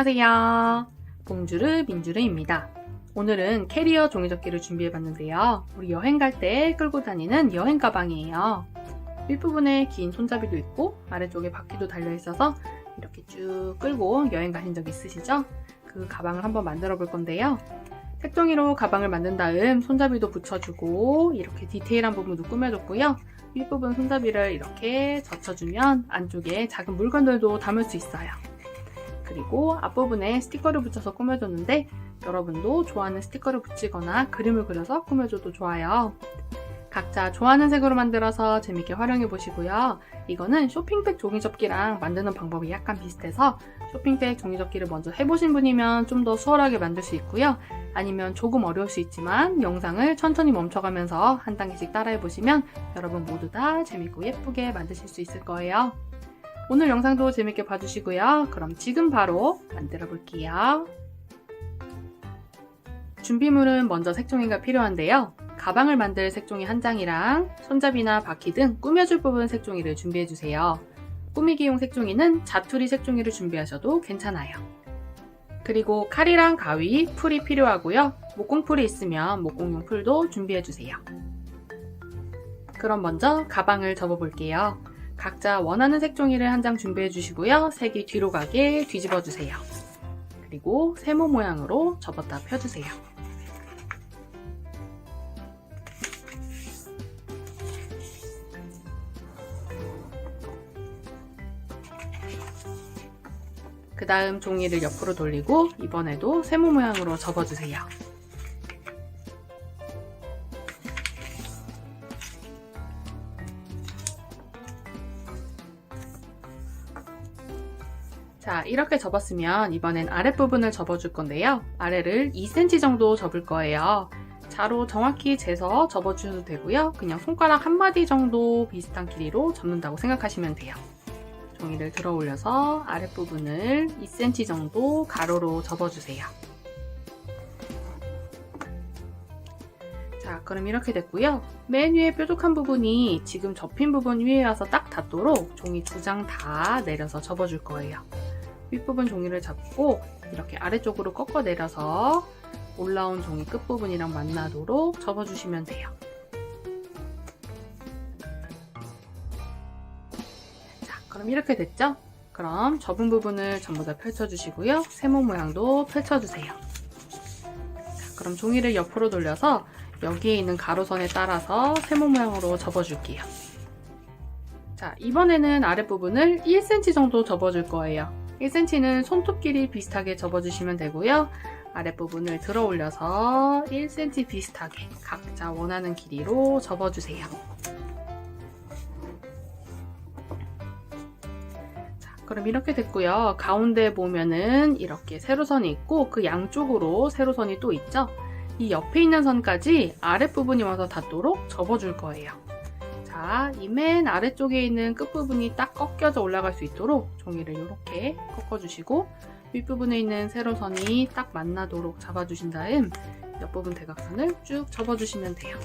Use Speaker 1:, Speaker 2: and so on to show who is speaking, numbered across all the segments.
Speaker 1: 안녕하세요. 봉주르 민주르입니다. 오늘은 캐리어 종이접기를 준비해봤는데요. 우리 여행 갈 때 끌고 다니는 여행 가방이에요. 윗부분에 긴 손잡이도 있고 아래쪽에 바퀴도 달려있어서 이렇게 쭉 끌고 여행 가신 적 있으시죠? 그 가방을 한번 만들어 볼 건데요. 색종이로 가방을 만든 다음 손잡이도 붙여주고 이렇게 디테일한 부분도 꾸며줬고요. 윗부분 손잡이를 이렇게 젖혀주면 안쪽에 작은 물건들도 담을 수 있어요. 그리고 앞부분에 스티커를 붙여서 꾸며줬는데 여러분도 좋아하는 스티커를 붙이거나 그림을 그려서 꾸며줘도 좋아요. 각자 좋아하는 색으로 만들어서 재밌게 활용해 보시고요. 이거는 쇼핑백 종이접기랑 만드는 방법이 약간 비슷해서 쇼핑백 종이접기를 먼저 해보신 분이면 좀 더 수월하게 만들 수 있고요. 아니면 조금 어려울 수 있지만 영상을 천천히 멈춰가면서 한 단계씩 따라해 보시면 여러분 모두 다 재밌고 예쁘게 만드실 수 있을 거예요. 오늘 영상도 재밌게 봐주시고요. 그럼 지금 바로 만들어 볼게요. 준비물은 먼저 색종이가 필요한데요. 가방을 만들 색종이 한 장이랑 손잡이나 바퀴 등 꾸며줄 부분 색종이를 준비해주세요. 꾸미기용 색종이는 자투리 색종이를 준비하셔도 괜찮아요. 그리고 칼이랑 가위, 풀이 필요하고요. 목공풀이 있으면 목공용 풀도 준비해주세요. 그럼 먼저 가방을 접어볼게요. 각자 원하는 색종이를 한 장 준비해 주시고요. 색이 뒤로 가게 뒤집어 주세요. 그리고 세모 모양으로 접었다 펴주세요. 그 다음 종이를 옆으로 돌리고 이번에도 세모 모양으로 접어주세요. 이렇게 접었으면 이번엔 아랫부분을 접어줄 건데요. 아래를 2cm 정도 접을 거예요. 자로 정확히 재서 접어주셔도 되고요. 그냥 손가락 한 마디 정도 비슷한 길이로 접는다고 생각하시면 돼요. 종이를 들어 올려서 아랫부분을 2cm 정도 가로로 접어주세요. 자, 그럼 이렇게 됐고요. 맨 위에 뾰족한 부분이 지금 접힌 부분 위에 와서 딱 닿도록 종이 두 장 다 내려서 접어줄 거예요. 윗부분 종이를 잡고 이렇게 아래쪽으로 꺾어 내려서 올라온 종이 끝부분이랑 만나도록 접어주시면 돼요. 자, 그럼 이렇게 됐죠? 그럼 접은 부분을 전부 다 펼쳐주시고요. 세모 모양도 펼쳐주세요. 자, 그럼 종이를 옆으로 돌려서 여기에 있는 가로선에 따라서 세모 모양으로 접어줄게요. 자, 이번에는 아랫부분을 1cm 정도 접어줄 거예요. 1cm는 손톱 길이 비슷하게 접어주시면 되고요. 아랫부분을 들어 올려서 1cm 비슷하게 각자 원하는 길이로 접어주세요. 자, 그럼 이렇게 됐고요. 가운데 보면은 이렇게 세로선이 있고 그 양쪽으로 세로선이 또 있죠? 이 옆에 있는 선까지 아랫부분이 와서 닿도록 접어줄 거예요. 자, 이 맨 아래쪽에 있는 끝부분이 딱 꺾여져 올라갈 수 있도록 종이를 이렇게 꺾어주시고 윗부분에 있는 세로선이 딱 만나도록 잡아주신 다음 옆부분 대각선을 쭉 접어주시면 돼요.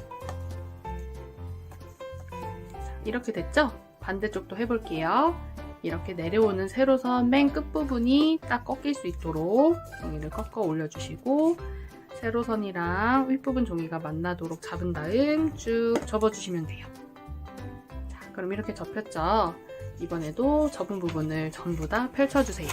Speaker 1: 자, 이렇게 됐죠? 반대쪽도 해볼게요. 이렇게 내려오는 세로선 맨 끝부분이 딱 꺾일 수 있도록 종이를 꺾어 올려주시고 세로선이랑 윗부분 종이가 만나도록 잡은 다음 쭉 접어주시면 돼요. 자, 그럼 이렇게 접혔죠? 이번에도 접은 부분을 전부 다 펼쳐주세요.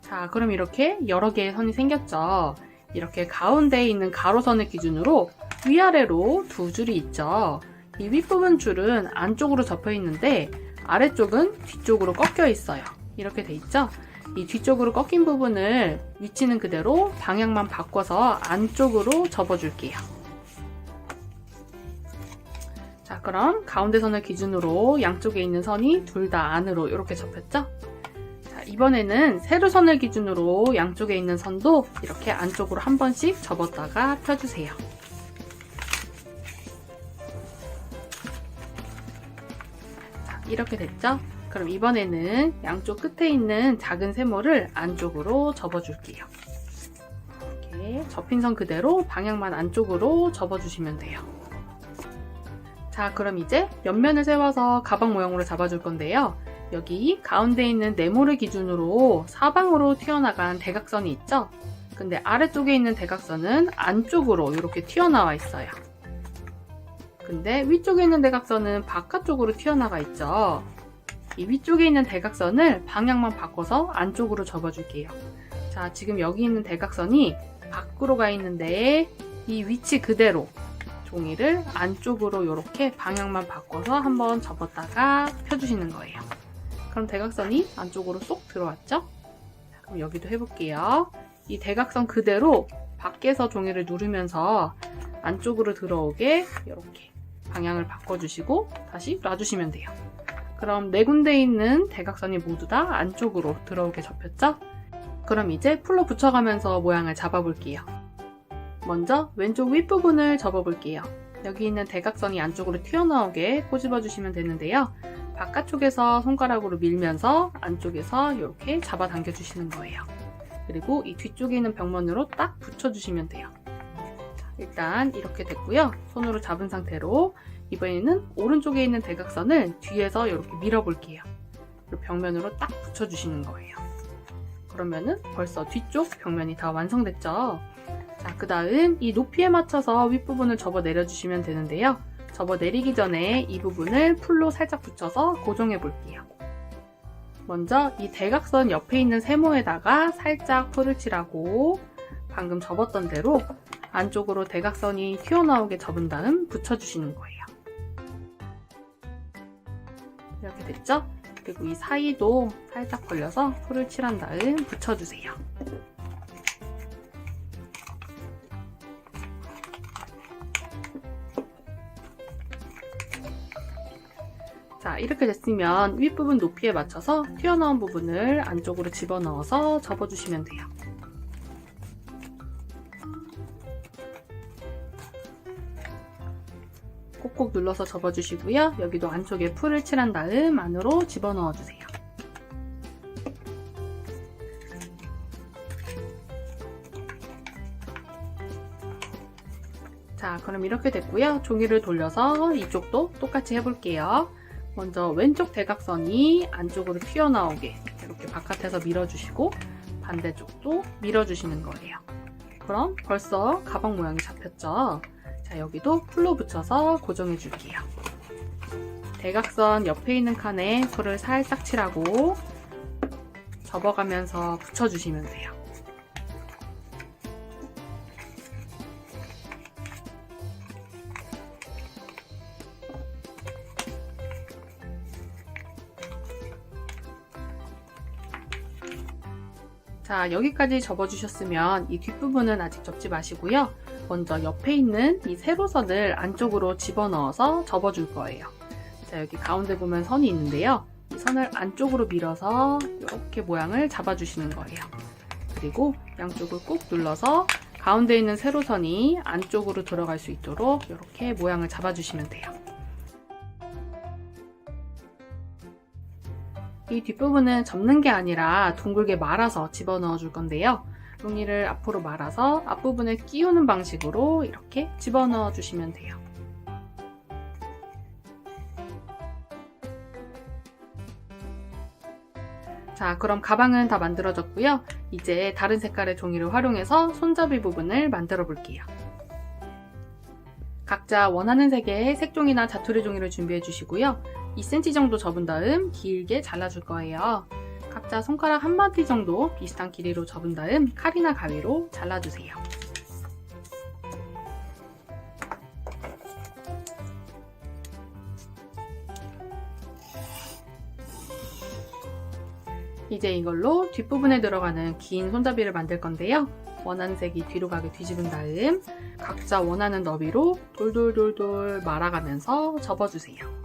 Speaker 1: 자, 그럼 이렇게 여러 개의 선이 생겼죠? 이렇게 가운데에 있는 가로선을 기준으로 위아래로 두 줄이 있죠? 이 윗부분 줄은 안쪽으로 접혀 있는데 아래쪽은 뒤쪽으로 꺾여 있어요. 이렇게 돼 있죠? 이 뒤쪽으로 꺾인 부분을 위치는 그대로 방향만 바꿔서 안쪽으로 접어줄게요. 자, 그럼 가운데 선을 기준으로 양쪽에 있는 선이 둘 다 안으로 이렇게 접혔죠? 자, 이번에는 세로 선을 기준으로 양쪽에 있는 선도 이렇게 안쪽으로 한 번씩 접었다가 펴주세요. 자, 이렇게 됐죠? 그럼 이번에는 양쪽 끝에 있는 작은 세모를 안쪽으로 접어줄게요. 이렇게 접힌 선 그대로 방향만 안쪽으로 접어주시면 돼요. 자, 그럼 이제 옆면을 세워서 가방 모양으로 잡아줄 건데요. 여기 가운데 있는 네모를 기준으로 사방으로 튀어나간 대각선이 있죠? 근데 아래쪽에 있는 대각선은 안쪽으로 이렇게 튀어나와 있어요. 근데 위쪽에 있는 대각선은 바깥쪽으로 튀어나가 있죠. 이 위쪽에 있는 대각선을 방향만 바꿔서 안쪽으로 접어줄게요. 자, 지금 여기 있는 대각선이 밖으로 가 있는데 이 위치 그대로 종이를 안쪽으로 이렇게 방향만 바꿔서 한번 접었다가 펴주시는 거예요. 그럼 대각선이 안쪽으로 쏙 들어왔죠? 자, 그럼 여기도 해볼게요. 이 대각선 그대로 밖에서 종이를 누르면서 안쪽으로 들어오게 이렇게 방향을 바꿔주시고 다시 놔주시면 돼요. 그럼 네 군데 있는 대각선이 모두 다 안쪽으로 들어오게 접혔죠? 그럼 이제 풀로 붙여가면서 모양을 잡아볼게요. 먼저 왼쪽 윗부분을 접어볼게요. 여기 있는 대각선이 안쪽으로 튀어나오게 꼬집어 주시면 되는데요. 바깥쪽에서 손가락으로 밀면서 안쪽에서 이렇게 잡아당겨 주시는 거예요. 그리고 이 뒤쪽에 있는 벽면으로 딱 붙여주시면 돼요. 자, 일단 이렇게 됐고요. 손으로 잡은 상태로 이번에는 오른쪽에 있는 대각선을 뒤에서 이렇게 밀어볼게요. 벽면으로 딱 붙여주시는 거예요. 그러면은 벌써 뒤쪽 벽면이 다 완성됐죠? 자, 그 다음 이 높이에 맞춰서 윗부분을 접어 내려주시면 되는데요. 접어 내리기 전에 이 부분을 풀로 살짝 붙여서 고정해 볼게요. 먼저 이 대각선 옆에 있는 세모에다가 살짝 풀을 칠하고 방금 접었던 대로 안쪽으로 대각선이 튀어나오게 접은 다음 붙여주시는 거예요. 이렇게 됐죠? 그리고 이 사이도 살짝 벌려서 풀을 칠한 다음 붙여주세요. 자, 이렇게 됐으면 윗부분 높이에 맞춰서 튀어나온 부분을 안쪽으로 집어넣어서 접어주시면 돼요. 콕콕 눌러서 접어주시고요. 여기도 안쪽에 풀을 칠한 다음 안으로 집어넣어주세요. 자, 그럼 이렇게 됐고요. 종이를 돌려서 이쪽도 똑같이 해볼게요. 먼저 왼쪽 대각선이 안쪽으로 튀어나오게 이렇게 바깥에서 밀어주시고 반대쪽도 밀어주시는 거예요. 그럼 벌써 가방 모양이 잡혔죠? 자, 여기도 풀로 붙여서 고정해 줄게요. 대각선 옆에 있는 칸에 풀을 살짝 칠하고 접어가면서 붙여주시면 돼요. 자, 여기까지 접어주셨으면 이 뒷부분은 아직 접지 마시고요. 먼저 옆에 있는 이 세로선을 안쪽으로 집어넣어서 접어줄 거예요. 자, 여기 가운데 보면 선이 있는데요. 이 선을 안쪽으로 밀어서 이렇게 모양을 잡아주시는 거예요. 그리고 양쪽을 꾹 눌러서 가운데 있는 세로선이 안쪽으로 들어갈 수 있도록 이렇게 모양을 잡아주시면 돼요. 이 뒷부분은 접는 게 아니라 둥글게 말아서 집어넣어 줄 건데요. 종이를 앞으로 말아서 앞부분에 끼우는 방식으로 이렇게 집어넣어 주시면 돼요. 자, 그럼 가방은 다 만들어졌고요. 이제 다른 색깔의 종이를 활용해서 손잡이 부분을 만들어 볼게요. 각자 원하는 색의 색종이나 자투리 종이를 준비해 주시고요. 2cm 정도 접은 다음 길게 잘라줄 거예요. 각자 손가락 한 마디 정도 비슷한 길이로 접은 다음 칼이나 가위로 잘라주세요. 이제 이걸로 뒷부분에 들어가는 긴 손잡이를 만들 건데요. 원하는 색이 뒤로 가게 뒤집은 다음 각자 원하는 너비로 돌돌돌돌 말아가면서 접어주세요.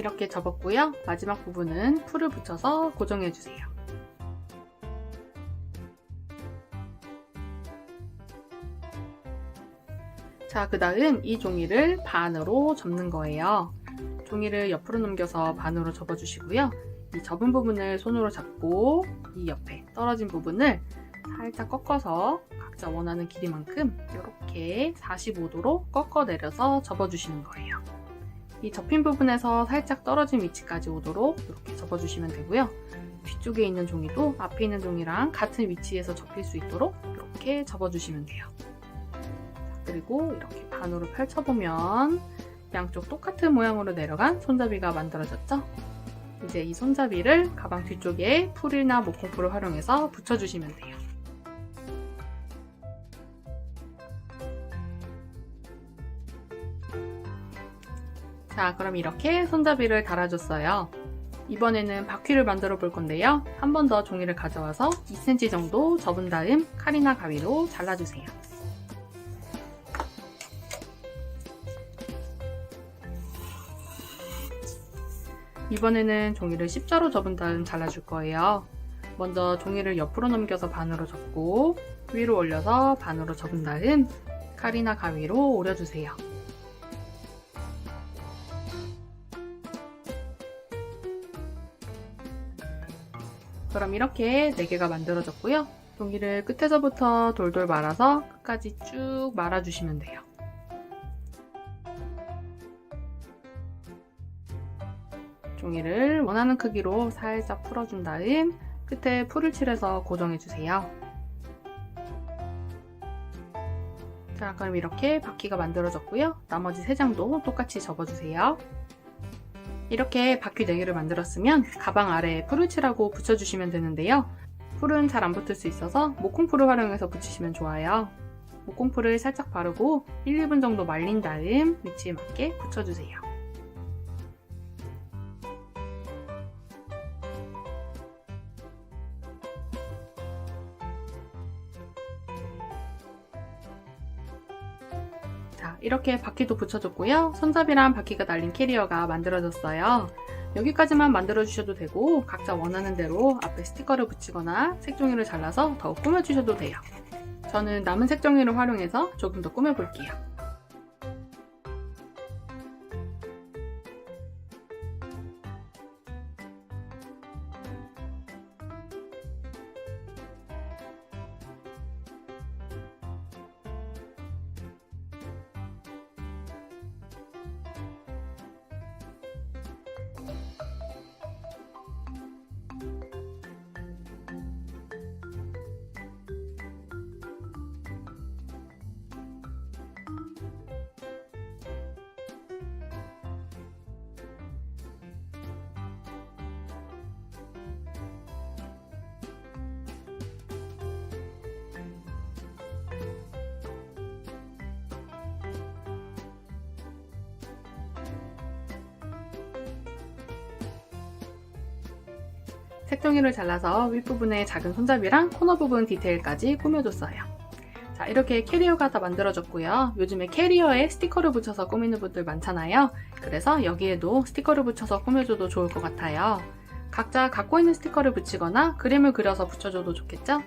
Speaker 1: 이렇게 접었고요. 마지막 부분은 풀을 붙여서 고정해주세요. 자, 그 다음 이 종이를 반으로 접는 거예요. 종이를 옆으로 넘겨서 반으로 접어주시고요. 이 접은 부분을 손으로 잡고 이 옆에 떨어진 부분을 살짝 꺾어서 각자 원하는 길이만큼 이렇게 45도로 꺾어 내려서 접어주시는 거예요. 이 접힌 부분에서 살짝 떨어진 위치까지 오도록 이렇게 접어주시면 되고요. 뒤쪽에 있는 종이도 앞에 있는 종이랑 같은 위치에서 접힐 수 있도록 이렇게 접어주시면 돼요. 그리고 이렇게 반으로 펼쳐보면 양쪽 똑같은 모양으로 내려간 손잡이가 만들어졌죠? 이제 이 손잡이를 가방 뒤쪽에 풀이나 목공풀을 활용해서 붙여주시면 돼요. 자, 그럼 이렇게 손잡이를 달아줬어요. 이번에는 바퀴를 만들어 볼 건데요. 한 번 더 종이를 가져와서 2cm 정도 접은 다음 칼이나 가위로 잘라주세요. 이번에는 종이를 십자로 접은 다음 잘라줄 거예요. 먼저 종이를 옆으로 넘겨서 반으로 접고 위로 올려서 반으로 접은 다음 칼이나 가위로 오려주세요. 그럼 이렇게 4개가 만들어졌고요. 종이를 끝에서부터 돌돌 말아서 끝까지 쭉 말아주시면 돼요. 종이를 원하는 크기로 살짝 풀어준 다음 끝에 풀을 칠해서 고정해주세요. 자, 그럼 이렇게 바퀴가 만들어졌고요. 나머지 3장도 똑같이 접어주세요. 이렇게 바퀴 4개를 만들었으면 가방 아래에 칠하고 붙여주시면 되는데요. 풀은 잘 안 붙을 수 있어서 목공풀을 활용해서 붙이시면 좋아요. 목공풀을 살짝 바르고 1, 2분 정도 말린 다음 위치에 맞게 붙여주세요. 이렇게 바퀴도 붙여줬고요. 손잡이랑 바퀴가 달린 캐리어가 만들어졌어요. 여기까지만 만들어주셔도 되고 각자 원하는 대로 앞에 스티커를 붙이거나 색종이를 잘라서 더 꾸며주셔도 돼요. 저는 남은 색종이를 활용해서 조금 더 꾸며볼게요. 색종이를 잘라서 윗부분에 작은 손잡이랑 코너 부분 디테일까지 꾸며줬어요. 자, 이렇게 캐리어가 다 만들어졌고요. 요즘에 캐리어에 스티커를 붙여서 꾸미는 분들 많잖아요. 그래서 여기에도 스티커를 붙여서 꾸며줘도 좋을 것 같아요. 각자 갖고 있는 스티커를 붙이거나 그림을 그려서 붙여줘도 좋겠죠?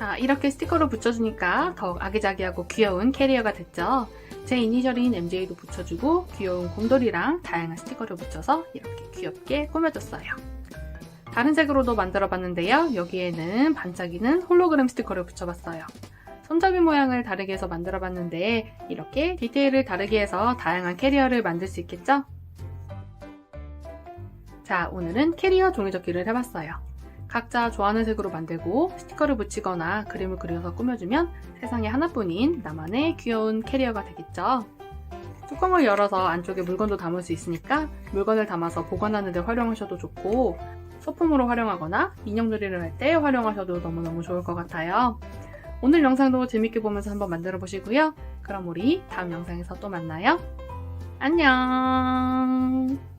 Speaker 1: 자, 이렇게 스티커를 붙여주니까 더욱 아기자기하고 귀여운 캐리어가 됐죠? 제 이니셜인 MJ도 붙여주고 귀여운 곰돌이랑 다양한 스티커를 붙여서 이렇게 귀엽게 꾸며줬어요. 다른 색으로도 만들어 봤는데요. 여기에는 반짝이는 홀로그램 스티커를 붙여봤어요. 손잡이 모양을 다르게 해서 만들어 봤는데 이렇게 디테일을 다르게 해서 다양한 캐리어를 만들 수 있겠죠? 자, 오늘은 캐리어 종이접기를 해봤어요. 각자 좋아하는 색으로 만들고 스티커를 붙이거나 그림을 그려서 꾸며주면 세상에 하나뿐인 나만의 귀여운 캐리어가 되겠죠. 뚜껑을 열어서 안쪽에 물건도 담을 수 있으니까 물건을 담아서 보관하는 데 활용하셔도 좋고 소품으로 활용하거나 인형놀이를 할 때 활용하셔도 너무너무 좋을 것 같아요. 오늘 영상도 재밌게 보면서 한번 만들어 보시고요. 그럼 우리 다음 영상에서 또 만나요. 안녕!